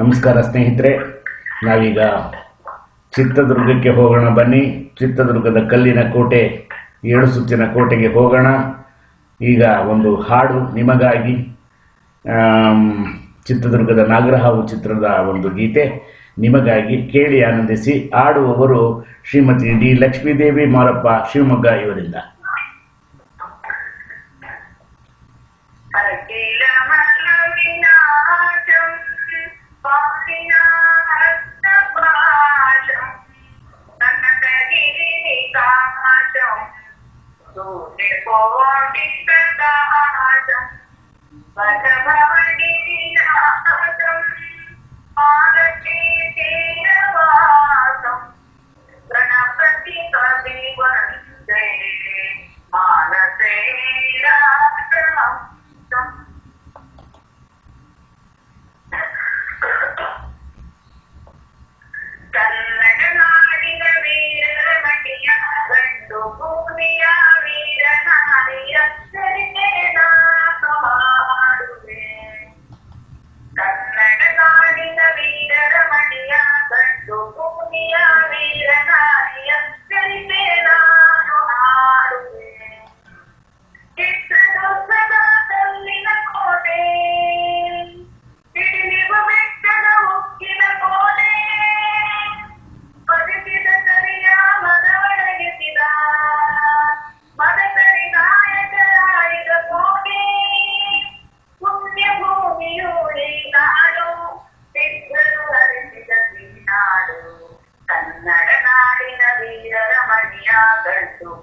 ನಮಸ್ಕಾರ ಸ್ನೇಹಿತರೆ, ನಾವೀಗ ಚಿತ್ರದುರ್ಗಕ್ಕೆ ಹೋಗೋಣ. ಬನ್ನಿ, ಚಿತ್ರದುರ್ಗದ ಕಲ್ಲಿನ ಕೋಟೆ, ಏಳು ಸುತ್ತಿನ ಕೋಟೆಗೆ ಹೋಗೋಣ. ಈಗ ಒಂದು ಹಾಡು ನಿಮಗಾಗಿ. ಚಿತ್ರದುರ್ಗದ ನಾಗರಹಾವು ಚಿತ್ರದ ಒಂದು ಗೀತೆ ನಿಮಗಾಗಿ ಕೇಳಿ ಆನಂದಿಸಿ. ಹಾಡುವವರು ಶ್ರೀಮತಿ ಡಿ. ಲಕ್ಷ್ಮೀದೇವಿ ಮಾರಪ್ಪ ಶಿವಮೊಗ್ಗ ಇವರಿಂದ.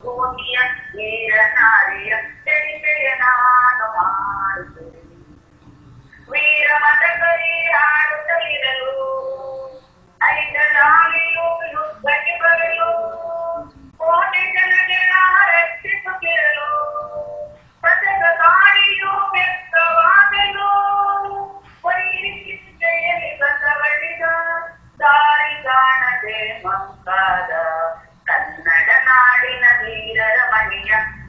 கூடிய வீரனாரிய தெளிகையனான வீரமதங்கரி ஆடுத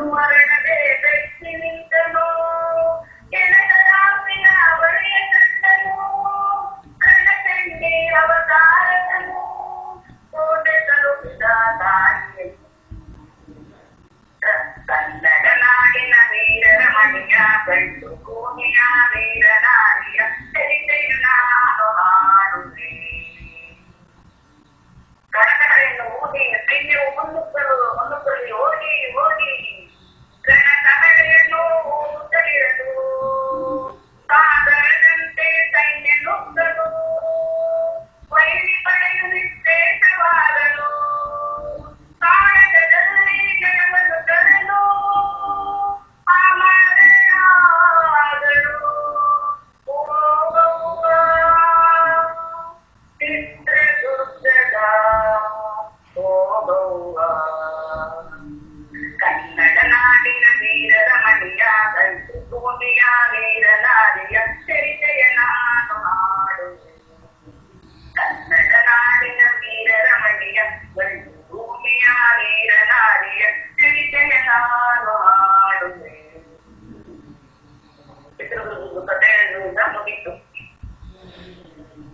everyone.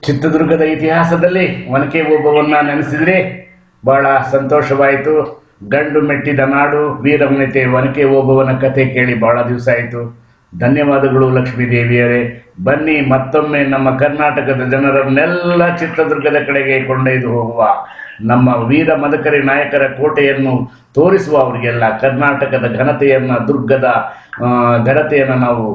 ಚಿತ್ರದುರ್ಗದ ಇತಿಹಾಸದಲ್ಲಿ ಒನಕೆ ಓಬವ್ವನ್ನ ನೆನೆಸಿದ್ರೆ ಬಹಳ ಸಂತೋಷವಾಯಿತು. ಗಂಡು ಮೆಟ್ಟಿದ ನಾಡು ವೀರವನಿತೆ ಒನಕೆ ಓಬವನ ಕಥೆ ಕೇಳಿ ಬಹಳ ದಿವಸ ಆಯಿತು. ಧನ್ಯವಾದಗಳು ಲಕ್ಷ್ಮೀ ದೇವಿಯರೇ ಬನ್ನಿ ಮತ್ತೊಮ್ಮೆ ನಮ್ಮ ಕರ್ನಾಟಕದ ಜನರನ್ನೆಲ್ಲ ಚಿತ್ರದುರ್ಗದ ಕಡೆಗೆ ಕೊಂಡೊಯ್ದು ಹೋಗುವ ನಮ್ಮ ವೀರ ಮದಕರಿ ನಾಯಕರ ಕೋಟೆಯನ್ನು ತೋರಿಸುವ ಅವರಿಗೆಲ್ಲ ಕರ್ನಾಟಕದ ಘನತೆಯನ್ನ, ದುರ್ಗದ ಘನತೆಯನ್ನು ನಾವು